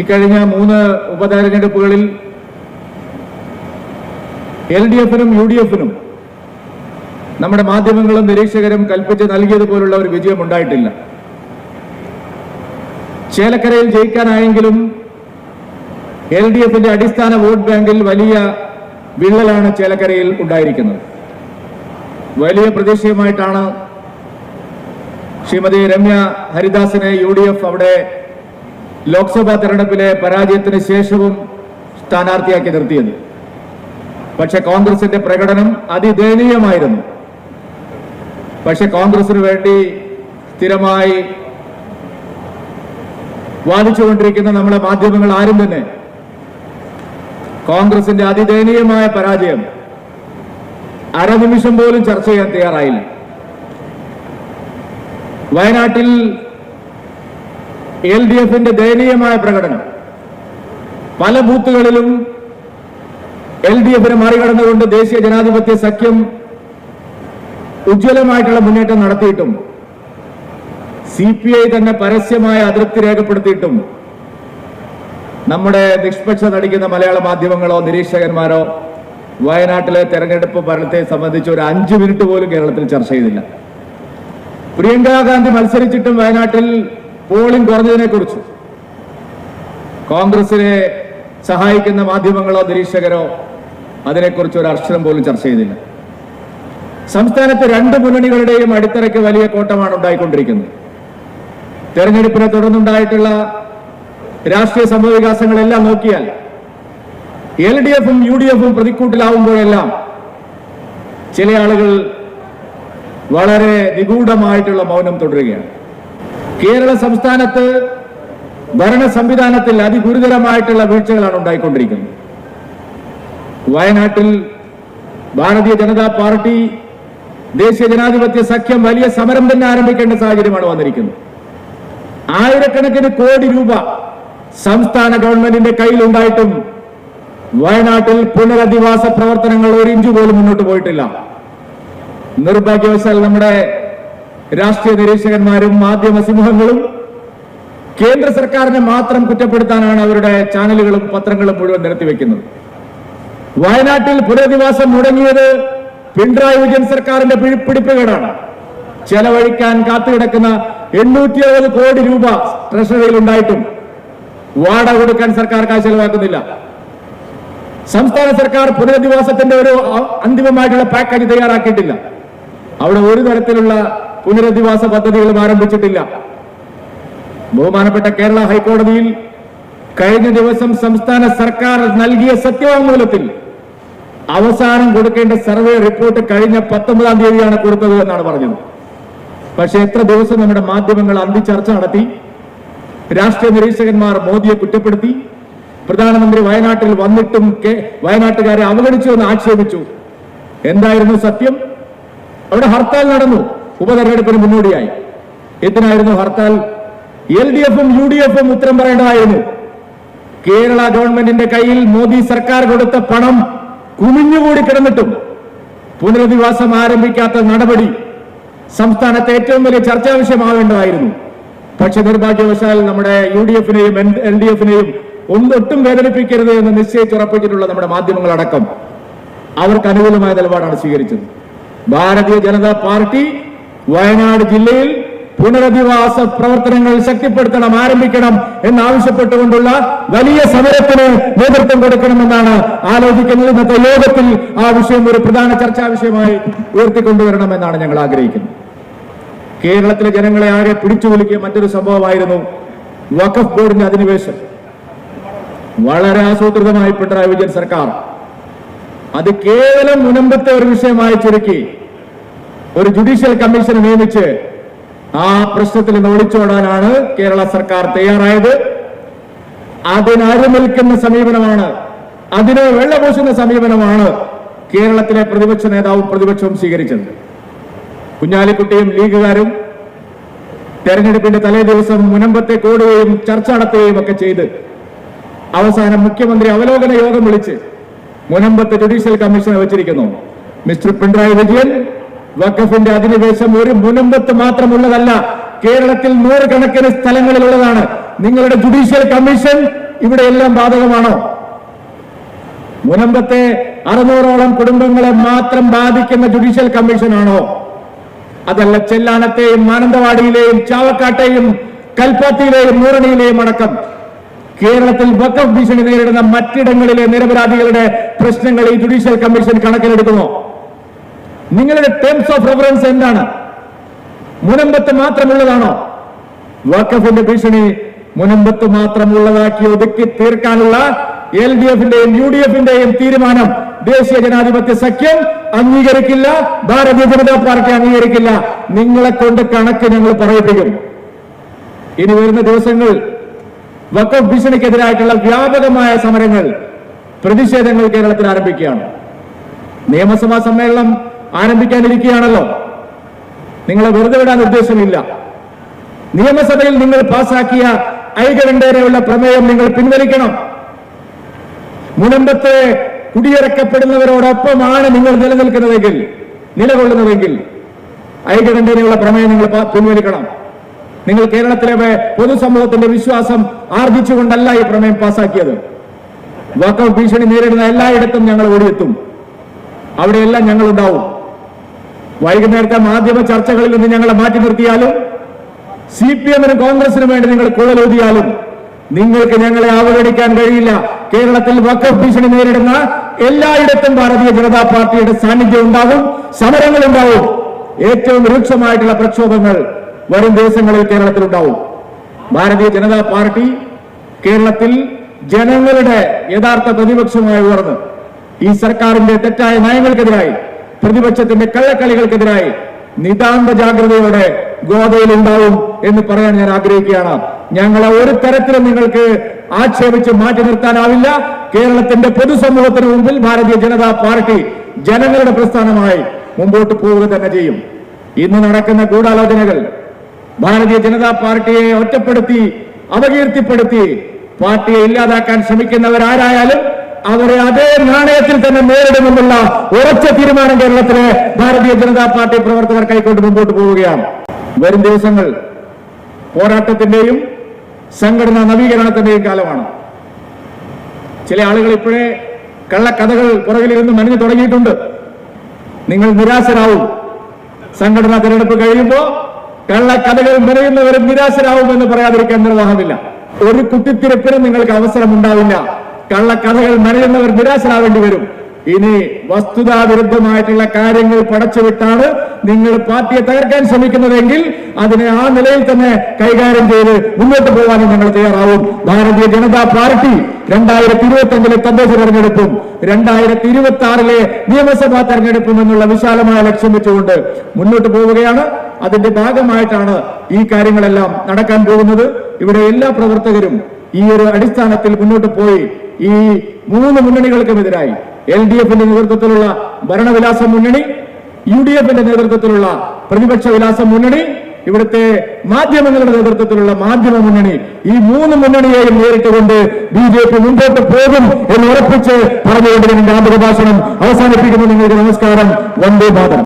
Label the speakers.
Speaker 1: ഇക്കഴിഞ്ഞ മൂന്ന് ഉപതെരഞ്ഞെടുപ്പുകളിൽ എൽ ഡി എഫിനും യു ഡി എഫിനും നമ്മുടെ മാധ്യമങ്ങളും നിരീക്ഷകരും കൽപ്പിച്ച് നൽകിയതുപോലുള്ള ഒരു വിജയം ഉണ്ടായിട്ടില്ല. ചേലക്കരയിൽ ജയിക്കാനായെങ്കിലും എൽ ഡി എഫിന്റെ അടിസ്ഥാന വോട്ട് ബാങ്കിൽ വലിയ വിള്ളലാണ് ചേലക്കരയിൽ ഉണ്ടായിരിക്കുന്നത്. വലിയ പ്രതീക്ഷയുമായിട്ടാണ് ശ്രീമതി രമ്യ ഹരിദാസിനെ യു അവിടെ ലോക്സഭാ തെരഞ്ഞെടുപ്പിലെ പരാജയത്തിന് ശേഷവും സ്ഥാനാർത്ഥിയാക്കി നിർത്തിയത് പക്ഷെ കോൺഗ്രസിന്റെ പ്രകടനം അതിദയനീയമായിരുന്നു. പക്ഷെ കോൺഗ്രസിന് വേണ്ടി സ്ഥിരമായി വാദിച്ചുകൊണ്ടിരിക്കുന്ന നമ്മളെ മാധ്യമങ്ങൾ ആരും തന്നെ കോൺഗ്രസിന്റെ അതിദയനീയമായ പരാജയം അരനിമിഷം പോലും ചർച്ച ചെയ്യാൻ തയ്യാറായില്ല. വയനാട്ടിൽ എൽ ഡി എഫിന്റെ ദയനീയമായ പ്രകടനം. പല ബൂത്തുകളിലും എൽ ഡി എഫിനെ മറികടന്നുകൊണ്ട് ദേശീയ ജനാധിപത്യ സഖ്യം ഉജ്ജ്വലമായിട്ടുള്ള മുന്നേറ്റം നടത്തിയിട്ടും സി പി ഐ തന്നെ പരസ്യമായ അതൃപ്തി രേഖപ്പെടുത്തിയിട്ടും നമ്മുടെ നിഷ്പക്ഷ നടിക്കുന്ന മലയാള മാധ്യമങ്ങളോ നിരീക്ഷകന്മാരോ വയനാട്ടിലെ തെരഞ്ഞെടുപ്പ് ഭരണത്തെ സംബന്ധിച്ച് ഒരു അഞ്ചു മിനിറ്റ് പോലും കേരളത്തിൽ ചർച്ച ചെയ്തില്ല. പ്രിയങ്കാ ഗാന്ധി മത്സരിച്ചിട്ടും വയനാട്ടിൽ പോളിംഗ് കുറഞ്ഞതിനെ കുറിച്ച് കോൺഗ്രസിനെ സഹായിക്കുന്ന മാധ്യമങ്ങളോ നിരീക്ഷകരോ അതിനെക്കുറിച്ച് ഒരു അക്ഷരം പോലും ചർച്ച ചെയ്തില്ല. സംസ്ഥാനത്ത് രണ്ട് മുന്നണികളുടെയും അടിത്തറയ്ക്ക് വലിയ കോട്ടമാണ് ഉണ്ടായിക്കൊണ്ടിരിക്കുന്നത്. തെരഞ്ഞെടുപ്പിനെ തുടർന്നുണ്ടായിട്ടുള്ള രാഷ്ട്രീയ സംഭവവികാസങ്ങളെല്ലാം നോക്കിയാൽ എൽ ഡി എഫും യു ഡി എഫും പ്രതിക്കൂട്ടിലാവുമ്പോഴെല്ലാം ചില ആളുകൾ വളരെ നിഗൂഢമായിട്ടുള്ള മൗനം തുടരുകയാണ്. കേരള സംസ്ഥാനത്ത് ഭരണ സംവിധാനത്തിൽ അതിഗുരുതരമായിട്ടുള്ള വീഴ്ചകളാണ് ഉണ്ടായിക്കൊണ്ടിരിക്കുന്നത്. വയനാട്ടിൽ ഭാരതീയ ജനതാ പാർട്ടി ദേശീയ ജനാധിപത്യ സഖ്യം വലിയ സമരം തന്നെ ആരംഭിക്കേണ്ട സാഹചര്യമാണ് വന്നിരിക്കുന്നത്. ആയിരക്കണക്കിന് കോടി രൂപ സംസ്ഥാന ഗവൺമെന്റിന്റെ കയ്യിലുണ്ടായിട്ടും വയനാട്ടിൽ പുനരധിവാസ പ്രവർത്തനങ്ങൾ ഒരു ഇഞ്ച് പോലും മുന്നോട്ട് പോയിട്ടില്ല. നിർഭാഗ്യവശാൽ നമ്മുടെ രാഷ്ട്രീയ നിരീക്ഷകന്മാരും മാധ്യമ കേന്ദ്ര സർക്കാരിനെ മാത്രം കുറ്റപ്പെടുത്താനാണ് അവരുടെ ചാനലുകളും പത്രങ്ങളും മുഴുവൻ നിരത്തിവെക്കുന്നത് വയനാട്ടിൽ പുനരധിവാസം മുടങ്ങിയത് പിണറായി വിജയൻ സർക്കാരിന്റെ പിഴി- പിടിപ്പുകേടാണ് ചെലവഴിക്കാൻ കാത്തുകിടക്കുന്ന എണ്ണൂറ്റി അറുപത് കോടി രൂപ ട്രഷറിയിൽ ഉണ്ടായിട്ടും വാടക കൊടുക്കാൻ സർക്കാർ കാശ് ചെലവാക്കുന്നില്ല സംസ്ഥാന സർക്കാർ പുനരധിവാസത്തിന്റെ ഒരു അന്തിമമായിട്ടുള്ള പാക്കേജ് തയ്യാറാക്കിയിട്ടില്ല. അവിടെ ഒരു തരത്തിലുള്ള പുനരധിവാസ പദ്ധതികളും ആരംഭിച്ചിട്ടില്ല. ബഹുമാനപ്പെട്ട കേരള ഹൈക്കോടതിയിൽ കഴിഞ്ഞ ദിവസം സംസ്ഥാന സർക്കാർ നൽകിയ സത്യവാങ്മൂലത്തിൽ അവസാനം കൊടുക്കേണ്ട സർവേ റിപ്പോർട്ട് കഴിഞ്ഞ പത്തൊമ്പതാം തീയതിയാണ് കൊടുത്തത് എന്നാണ് പറഞ്ഞത്. പക്ഷെ എത്ര ദിവസം നമ്മുടെ മാധ്യമങ്ങൾ അന്തി ചർച്ച നടത്തി രാഷ്ട്രീയ നിരീക്ഷകന്മാർ മോദിയെ കുറ്റപ്പെടുത്തി പ്രധാനമന്ത്രി വയനാട്ടിൽ വന്നിട്ടും വയനാട്ടുകാരെ അവഗണിച്ചു എന്ന് ആക്ഷേപിച്ചു. എന്തായിരുന്നു സത്യം? അവിടെ ഹർത്താൽ നടന്നു. ഉപതെരഞ്ഞെടുപ്പിന് മുന്നോടിയായി. എന്തിനായിരുന്നു ഹർത്താൽ? എൽ ഡി എഫും യു ഡി എഫും ഉത്തരം പറയേണ്ടതായിരുന്നു. കേരള ഗവൺമെന്റിന്റെ കയ്യിൽ മോദി സർക്കാർ കൊടുത്ത പണം കുമിഞ്ഞുകൂടി കിടന്നിട്ടും പുനരധിവാസം ആരംഭിക്കാത്ത നടപടി സംസ്ഥാനത്തെ ഏറ്റവും വലിയ ചർച്ചാ വിഷയമാവേണ്ടതായിരുന്നു. പക്ഷെ നിർഭാഗ്യവശാൽ നമ്മുടെ യു ഡി എഫിനെയും എൽ ഡി എഫിനെയും ഒന്നൊട്ടും വേദനിപ്പിക്കരുത് എന്ന് നിശ്ചയിച്ചുറപ്പിച്ചിട്ടുള്ള നമ്മുടെ മാധ്യമങ്ങളടക്കം അവർക്ക് അനുകൂലമായ നിലപാടാണ് സ്വീകരിച്ചത്. ഭാരതീയ ജനതാ പാർട്ടി വയനാട് ജില്ലയിൽ പുനരധിവാസ പ്രവർത്തനങ്ങൾ ശക്തിപ്പെടുത്തണം ആരംഭിക്കണം എന്നാവശ്യപ്പെട്ടുകൊണ്ടുള്ള വലിയ സമരത്തിന് നേതൃത്വം കൊടുക്കണമെന്നാണ് ആലോചിക്കുന്നത്. ഇന്നത്തെ യോഗത്തിൽ ആ വിഷയം ഒരു പ്രധാന ചർച്ചാ വിഷയമായി ഉയർത്തിക്കൊണ്ടുവരണമെന്നാണ് ഞങ്ങൾ ആഗ്രഹിക്കുന്നത്. കേരളത്തിലെ ജനങ്ങളെ ആകെ പിടിച്ചുകുലുക്കിയ മറ്റൊരു സംഭവമായിരുന്നു വഖഫ് ബോർഡിന്റെ അധിനിവേശം. വളരെ ആസൂത്രിതമായി പിണറായി വിജയൻ സർക്കാർ അത് കേവലം മുനമ്പത്തെ ഒരു വിഷയമായി ചുരുക്കി ഒരു ജുഡീഷ്യൽ കമ്മീഷൻ നിയമിച്ച് ആ പ്രശ്നത്തിൽ നിന്ന് ഒളിച്ചോടാനാണ് കേരള സർക്കാർ തയ്യാറായത്. അതിനരുനിൽക്കുന്ന സമീപനമാണ്? അതിനെ വെള്ളപൂശുന്ന സമീപനമാണ് കേരളത്തിലെ പ്രതിപക്ഷ നേതാവും പ്രതിപക്ഷവും സ്വീകരിച്ചത്. കുഞ്ഞാലിക്കുട്ടിയും ലീഗുകാരും തെരഞ്ഞെടുപ്പിന്റെ തലേ ദിവസം മുനമ്പത്തെ കൂടുകയും ചർച്ച നടത്തുകയും ഒക്കെ ചെയ്ത് അവസാനം മുഖ്യമന്ത്രി അവലോകന യോഗം വിളിച്ച് മുനമ്പത്തെ ജുഡീഷ്യൽ കമ്മീഷനെ വെച്ചിരിക്കുന്നു. മിസ്റ്റർ പിണറായി വിജയൻ വഖഫിന്റെ അധിനിവേശം ഒരു മുനമ്പത്ത് മാത്രമുള്ളതല്ല കേരളത്തിൽ നൂറുകണക്കിന് സ്ഥലങ്ങളിലുള്ളതാണ്. നിങ്ങളുടെ ജുഡീഷ്യൽ കമ്മീഷൻ ഇവിടെ എല്ലാം ബാധകമാണോ? മുനമ്പത്തെ അറുന്നൂറോളം കുടുംബങ്ങളെ മാത്രം ബാധിക്കുന്ന ജുഡീഷ്യൽ കമ്മീഷനാണോ അതല്ല ചെല്ലാനത്തെയും മാനന്തവാടിയിലെയും ചാവക്കാട്ടെയും കൽപ്പാത്തിയിലെയും മൂറണിയിലെയും അടക്കം. കേരളത്തിൽ വക്കഫ് ഭീഷണി നേരിടുന്ന മറ്റിടങ്ങളിലെ നിരപരാധികളുടെ പ്രശ്നങ്ങൾ ഈ ജുഡീഷ്യൽ കമ്മീഷൻ കണക്കിലെടുക്കുമോ? നിങ്ങളുടെ ടേംസ് ഓഫ് റെഫറൻസ് എന്താണ്? മുനമ്പത്ത് മാത്രമുള്ളതാണോ? വക്കഫിന്റെ ഭീഷണി മുനമ്പത്ത് മാത്രമുള്ളതാക്കി ഒതുക്കി തീർക്കാനുള്ള എൽ ഡി എഫിന്റെയും യു ഡി എഫിന്റെയും തീരുമാനം ദേശീയ ജനാധിപത്യ സഖ്യം അംഗീകരിക്കില്ല ഭാരതീയ ജനതാ പാർട്ടി അംഗീകരിക്കില്ല. നിങ്ങളെ കൊണ്ട് കണക്ക് ഞങ്ങൾ പറയിപ്പിക്കും. ഇനി വരുന്ന ദിവസങ്ങൾ വക്കഫ് ഭീഷണിക്കെതിരായിട്ടുള്ള വ്യാപകമായ സമരങ്ങൾ പ്രതിഷേധങ്ങൾ കേരളത്തിൽ ആരംഭിക്കുകയാണ്. നിയമസഭാ സമ്മേളനം ആരംഭിക്കാനിരിക്കുകയാണല്ലോ. നിങ്ങളെ വെറുതെ വിടാൻ ഉദ്ദേശമില്ല. നിയമസഭയിൽ നിങ്ങൾ പാസാക്കിയ ഐകകണ്ഠേനയുള്ള പ്രമേയം നിങ്ങൾ പിൻവലിക്കണം. മുനമ്പത്തെ കുടിയിറക്കപ്പെടുന്നവരോടൊപ്പമാണ് നിങ്ങൾ നിലനിൽക്കുന്നതെങ്കിൽ നിലകൊള്ളുന്നതെങ്കിൽ ഐകകണ്ഠേനയുള്ള പ്രമേയം നിങ്ങൾ പിൻവലിക്കണം. നിങ്ങൾ കേരളത്തിലെ പൊതുസമൂഹത്തിന്റെ വിശ്വാസം ആർജിച്ചുകൊണ്ടല്ല ഈ പ്രമേയം പാസാക്കിയത്. വാക്കൌട്ട് ഭീഷണി നേരിടുന്ന എല്ലായിടത്തും ഞങ്ങൾ ഓടിയെത്തും അവിടെയെല്ലാം ഞങ്ങൾ ഉണ്ടാവും വൈകുന്നേരത്തെ മാധ്യമ ചർച്ചകളിൽ നിന്ന് ഞങ്ങളെ മാറ്റി നിർത്തിയാലും സി പി എമ്മിനും കോൺഗ്രസിനും വേണ്ടി നിങ്ങൾ കുഴലൂതിയാലും നിങ്ങൾക്ക് ഞങ്ങളെ അവഗണിക്കാൻ കഴിയില്ല. കേരളത്തിൽ വക്കഫ് ഭീഷണി നേരിടുന്ന എല്ലായിടത്തും ഭാരതീയ ജനതാ പാർട്ടിയുടെ സാന്നിധ്യം ഉണ്ടാവും സമരങ്ങൾ ഉണ്ടാവും. ഏറ്റവും രൂക്ഷമായിട്ടുള്ള പ്രക്ഷോഭങ്ങൾ വരും ദിവസങ്ങളിൽ കേരളത്തിൽ ഉണ്ടാവും. ഭാരതീയ ജനതാ പാർട്ടി കേരളത്തിൽ ജനങ്ങളുടെ യഥാർത്ഥ പ്രതിപക്ഷമായി ഉയർന്ന് ഈ സർക്കാരിന്റെ തെറ്റായ നയങ്ങൾക്കെതിരായി പ്രതിപക്ഷത്തിന്റെ കള്ളക്കളികൾക്കെതിരായി നിതാന്ത ജാഗ്രതയോടെ ഗോതയിൽ ഉണ്ടാവും എന്ന് പറയാൻ ഞാൻ ആഗ്രഹിക്കുകയാണ്. ഞങ്ങളെ ഒരു തരത്തിലും നിങ്ങൾക്ക് ആക്ഷേപിച്ച് മാറ്റി നിർത്താനാവില്ല. കേരളത്തിന്റെ പൊതുസമൂഹത്തിന് മുമ്പിൽ ഭാരതീയ ജനതാ പാർട്ടി ജനങ്ങളുടെ പ്രസ്ഥാനമായി മുമ്പോട്ട് പോവുക തന്നെ ചെയ്യും. ഇന്ന് നടക്കുന്ന ഗൂഢാലോചനകൾ ഭാരതീയ ജനതാ പാർട്ടിയെ ഒറ്റപ്പെടുത്തി അപകീർത്തിപ്പെടുത്തി പാർട്ടിയെ ഇല്ലാതാക്കാൻ ശ്രമിക്കുന്നവരാരായാലും അവരെ അതേ നാണയത്തിൽ തന്നെ നേരിടുമെന്നുള്ള ഉറച്ച തീരുമാനം കേരളത്തിലെ ഭാരതീയ ജനതാ പാർട്ടി പ്രവർത്തകർ കൈക്കൊണ്ട് മുമ്പോട്ട് പോവുകയാണ്. വരും ദിവസങ്ങൾ പോരാട്ടത്തിന്റെയും സംഘടനാ നവീകരണത്തിന്റെയും കാലമാണ്. ചില ആളുകൾ ഇപ്പോഴേ കള്ളക്കഥകൾ പുറകിലിരുന്ന് മനഞ്ഞു തുടങ്ങിയിട്ടുണ്ട്. നിങ്ങൾ നിരാശരാവും. സംഘടനാ തെരഞ്ഞെടുപ്പ് കഴിയുമ്പോൾ കള്ളക്കഥകൾ നിറയുന്നവരും നിരാശരാവും എന്ന് പറയാതിരിക്കാൻ നിർവാഹമില്ല. ഒരു കുത്തിത്തിരിപ്പിനും നിങ്ങൾക്ക് അവസരം ഉണ്ടാവില്ല കള്ളക്കഥകൾ മെനയുന്നവർ നിരാശരാവേണ്ടി വരും. ഇനി വസ്തുതാ വിരുദ്ധമായിട്ടുള്ള കാര്യങ്ങൾ പടച്ചുവിട്ടാണ് നിങ്ങൾ പാർട്ടിയെ തകർക്കാൻ ശ്രമിക്കുന്നതെങ്കിൽ അതിനെ ആ നിലയിൽ തന്നെ കൈകാര്യം ചെയ്ത് മുന്നോട്ട് പോകാനും ഞങ്ങൾ തയ്യാറാവും. ഭാരതീയ ജനതാ പാർട്ടി രണ്ടായിരത്തി ഇരുപത്തി അഞ്ചിലെ തദ്ദേശ തെരഞ്ഞെടുപ്പും രണ്ടായിരത്തി ഇരുപത്തി ആറിലെ നിയമസഭാ തെരഞ്ഞെടുപ്പും എന്നുള്ള വിശാലമായ ലക്ഷ്യം വെച്ചുകൊണ്ട് മുന്നോട്ട് പോവുകയാണ്. അതിന്റെ ഭാഗമായിട്ടാണ് ഈ കാര്യങ്ങളെല്ലാം നടക്കാൻ പോകുന്നത്. ഇവിടെ എല്ലാ പ്രവർത്തകരും ഈ ഒരു അടിസ്ഥാനത്തിൽ മുന്നോട്ട് പോയി ഈ മൂന്ന് മുന്നണികൾക്കുമെതിരായി എൽ ഡി എഫിന്റെ നേതൃത്വത്തിലുള്ള ഭരണവിലാസ മുന്നണി യു ഡി എഫിന്റെ നേതൃത്വത്തിലുള്ള പ്രതിപക്ഷ വിലാസ മുന്നണി ഇവിടുത്തെ മാധ്യമങ്ങളുടെ നേതൃത്വത്തിലുള്ള മാധ്യമ മുന്നണി. ഈ മൂന്ന് മുന്നണിയെയും നേരിട്ടുകൊണ്ട് ബി ജെ പി മുമ്പോട്ട് പോകും എന്ന് ഉറപ്പിച്ച് പറഞ്ഞുകൊണ്ട് ആദ്യ ഭാഷണം അവസാനിപ്പിക്കുന്നു. നിങ്ങൾക്ക് നമസ്കാരം. വന്ദേ മാതരം.